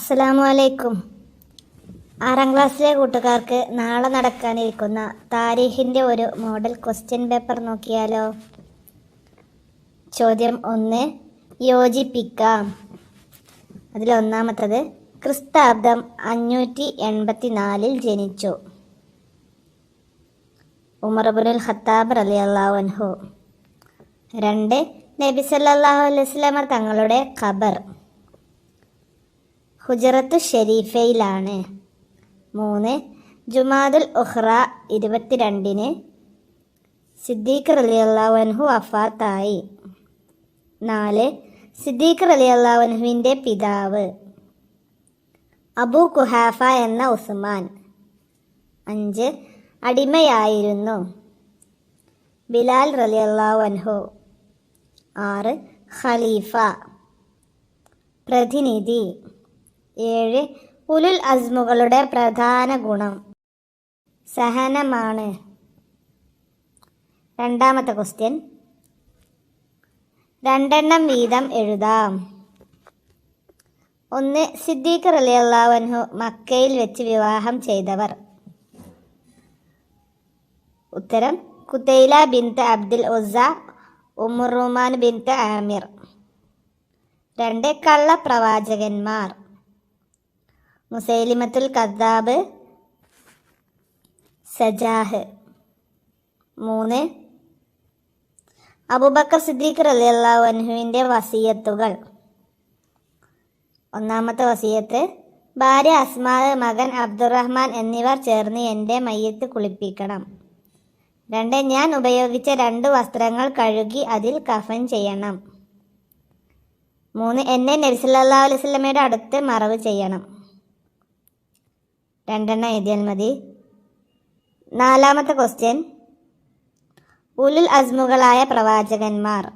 അസ്സലാമു അലൈക്കും ആറാം ക്ലാസ്സിലെ കൂട്ടുകാർക്ക് നാളെ നടക്കാനിരിക്കുന്ന താരീഖിന്റെ ഒരു മോഡൽ ക്വസ്റ്റ്യൻ പേപ്പർ നോക്കിയാലോ? ചോദ്യം ഒന്ന് യോജിപ്പിക്കാം. അതിലൊന്നാമത്തത് ക്രിസ്താബ്ദം അഞ്ഞൂറ്റി എൺപത്തി നാലിൽ ജനിച്ചു ഉമർബുൽ ഖത്താബ് റലി അൻഹു. രണ്ട് നബി സല്ലല്ലാഹു അലൈഹി വസല്ലമ തങ്ങളുടെ ഖബർ. ഹുജറത്തു ഷെരീഫയിലാണ്. മൂന്ന് ജുമാദുൽ ഉഹ്റ ഇരുപത്തിരണ്ടിന് സിദ്ദീഖ് അലി റലിയല്ലാവൻഹു വഫാത്തായി. നാല് സിദ്ദീഖ് അലി റലിയല്ലാവൻഹുവിന്റെ പിതാവ് അബു കുഹാഫ എന്ന ഉസ്മാൻ. അഞ്ച് അടിമയായിരുന്നു ബിലാൽ റലിയല്ലാവൻഹു ആറ് ഖലീഫ. പ്രതിനിധി ഏഴ് ഉലുൽ അസ്മുകളുടെ പ്രധാന ഗുണം. സഹനമാണ്. രണ്ടാമത്തെ ക്വസ്റ്റ്യൻ. രണ്ടെണ്ണം വീതം എഴുതാം. ഒന്ന് സിദ്ദീഖ് റലിയല്ലാവൻഹു മക്കയിൽ വെച്ച് വിവാഹം ചെയ്തവർ. ഉത്തരം കുത്തൈല ബിൻത്ത് അബ്ദുൽ ഉസ ഉമ്മുറുമാൻ ബിൻത്ത് ആമിർ. രണ്ട് കള്ളപ്രവാചകന്മാർ. മുസൈലിമത്തുൽ കദ്ദാബ് സജാഹ്. മൂന്ന് അബൂബക്കർ സിദ്ദീഖ് റലിയല്ലാഹു അൻഹുവിന്റെ വസീയത്തുകൾ. ഒന്നാമത്തെ വസീയത്ത് ഭാര്യ അസ്മാദ് മകൻ അബ്ദുറഹ്മാൻ എന്നിവർ ചേർന്ന് എന്റെ മയ്യത്ത് കുളിപ്പിക്കണം. രണ്ട് ഞാൻ ഉപയോഗിച്ച രണ്ട് വസ്ത്രങ്ങൾ കഴുകി അതിൽ കഫൻ ചെയ്യണം. മൂന്ന് എന്നെ നബിസല്ലാ അലൈഹി സ്വലമയുടെ അടുത്ത് മറവ് ചെയ്യണം. രണ്ടെണ്ണം എഴുതിയാൽ മതി. നാലാമത്തെ ക്വസ്റ്റ്യൻ ഉലുൽ അസ്മുകളായ പ്രവാചകന്മാർ.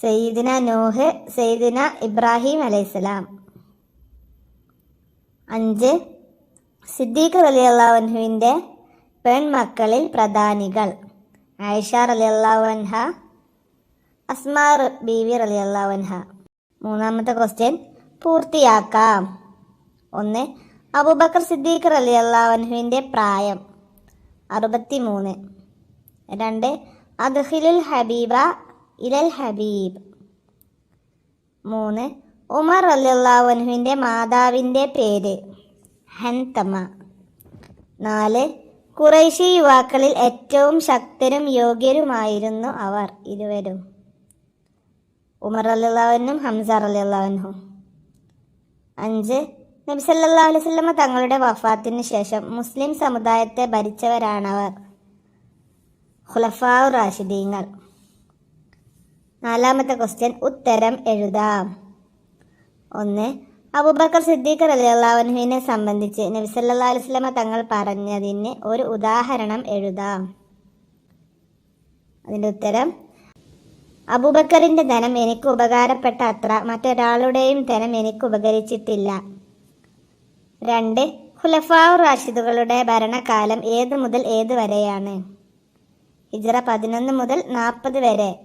സയ്യിദിന നോഹ് സയ്യിദിന ഇബ്രാഹിം അലൈഹിസ്സലാം. അഞ്ച്. സിദ്ദീഖ് അലി അള്ളാഹുവിന്റെ പെൺമക്കളിൽ പ്രധാനികൾ. ആയിഷ അലി അള്ളാഹുൻഹ അസ്മാർ ബീവി അലി അള്ളാഹുൻഹ മൂന്നാമത്തെ ക്വസ്റ്റ്യൻ പൂർത്തിയാക്കാം. ഒന്ന് അബൂബക്കർ സിദ്ദീഖ് അലി അള്ളാഹുവിന്റെ പ്രായം. അറുപത്തി മൂന്ന് രണ്ട് അദ്ഹിലുൽ ഹബീബ ഇലൽ ഹബീബ്. മൂന്ന് ഉമർ അല്ലാഹുവിന്റെ മാതാവിന്റെ പേര് ഹൻതമ. നാല് കുറേശി യുവാക്കളിൽ ഏറ്റവും ശക്തരും യോഗ്യരുമായിരുന്നു അവർ ഇരുവരും. ഉമർ അല്ലാഹുവിനും ഹംസർ അല്ലാഹുനും അഞ്ച് നബി സല്ലല്ലാഹു അലൈഹി വസല്ലമ തങ്ങളുടെ വഫാത്തിന് ശേഷം മുസ്ലിം സമുദായത്തെ ഭരിച്ചവരാണവർ. ഖുലഫാഉ റാഷിദീങ്ങൾ. നാലാമത്തെ ക്വസ്റ്റ്യൻ ഉത്തരം എഴുതാം. ഒന്ന് അബൂബക്കർ സിദ്ദീഖ് റലിയല്ലാഹുവിനെ സംബന്ധിച്ച് നബി സല്ലല്ലാഹു അലൈഹി വസല്ലമ തങ്ങൾ പറഞ്ഞതിന് ഒരു ഉദാഹരണം എഴുതാം. അതിന്റെ ഉത്തരം അബൂബക്കറിന്റെ ധനം എനിക്ക് ഉപകാരപ്പെട്ട അത്ര മറ്റൊരാളുടെയും ധനം എനിക്ക് ഉപകരിച്ചിട്ടില്ല. രണ്ട് ഖുലഫാവ് റാഷിദുകളുടെ ഭരണകാലം ഏത് മുതൽ ഏത് വരെയാണ്? ഹിജറ പതിനൊന്ന് മുതൽ നാൽപ്പത് വരെ.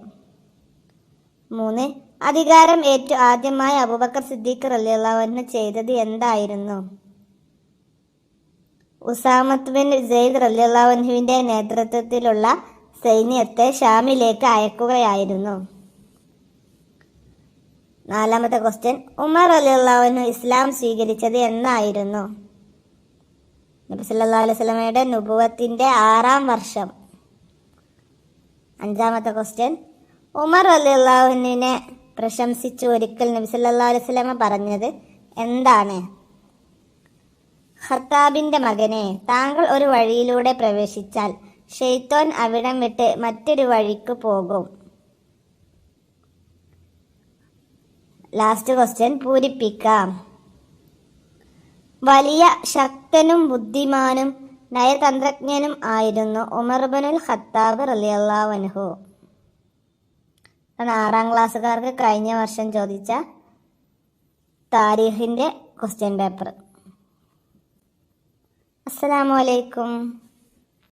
മൂന്ന് അധികാരം ഏറ്റു ആദ്യമായി അബുബക്കർ സിദ്ദീഖ് റലിയുള്ളവന് ചെയ്തത് എന്തായിരുന്നു? ഉസാമത്ത് ബിൻ സെയ്ദ് റലിയുള്ളവൻഹുവിന്റെ നേതൃത്വത്തിലുള്ള സൈന്യത്തെ ഷാമിലേക്ക് അയക്കുകയായിരുന്നു. നാലാമത്തെ ക്വസ്റ്റ്യൻ ഉമർ അലിയുള്ളവനു ഇസ്ലാം സ്വീകരിച്ചത് എന്നായിരുന്നു. നബി സല്ലല്ലാഹു അലൈഹി നുബുവത്തിന്റെ ആറാം വർഷം. അഞ്ചാമത്തെ ക്വസ്റ്റ്യൻ ഉമർ അലിയുള്ളവനെ പ്രശംസിച്ച് ഒരിക്കൽ നബി സല്ലല്ലാഹു അലൈഹി പറഞ്ഞത് എന്താണ്? ഖത്താബിന്റെ മകനെ താങ്കൾ ഒരു വഴിയിലൂടെ പ്രവേശിച്ചാൽ ഷെയ്ത്തോൻ അവിടം വിട്ട് മറ്റൊരു വഴിക്ക് പോകും. ലാസ്റ്റ് ക്വസ്റ്റ്യൻ പൂരിപ്പിക്കാം. വലിയ ശക്തനും ബുദ്ധിമാനും നയതന്ത്രജ്ഞനും ആയിരുന്നു ഉമർബനുൽ ഖത്താബ് റലിയല്ലാവൻഹു ആറാം ക്ലാസ്സുകാർക്ക് കഴിഞ്ഞ വർഷം ചോദിച്ച താരീഖിന്റെ ക്വസ്റ്റ്യൻ പേപ്പർ അസ്സലാമു അലൈക്കും.